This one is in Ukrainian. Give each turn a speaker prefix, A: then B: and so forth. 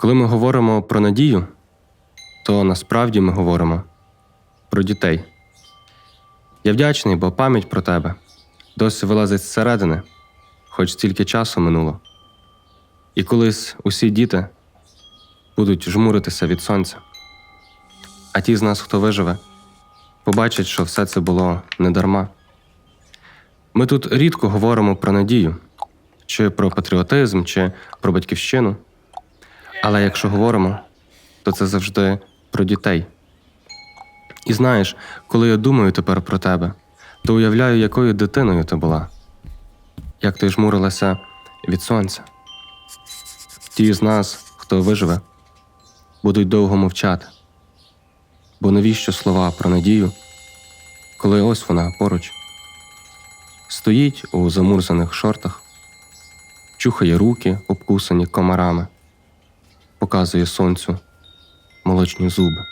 A: Коли ми говоримо про надію, то насправді ми говоримо про дітей. Я вдячний, бо пам'ять про тебе досі вилазить зсередини, хоч стільки часу минуло. І колись усі діти будуть жмуритися від сонця. А ті з нас, хто виживе, побачать, що все це було не дарма. Ми тут рідко говоримо про надію, чи про патріотизм, чи про батьківщину. Але якщо говоримо, то це завжди про дітей. І знаєш, коли я думаю тепер про тебе, то уявляю, якою дитиною ти була, як ти жмурилася від сонця. Ті з нас, хто виживе, будуть довго мовчати. Бо навіщо слова про надію, коли ось вона поруч стоїть у замурзаних шортах, чухає руки, обкусані комарами, показує сонцю молочні зуби.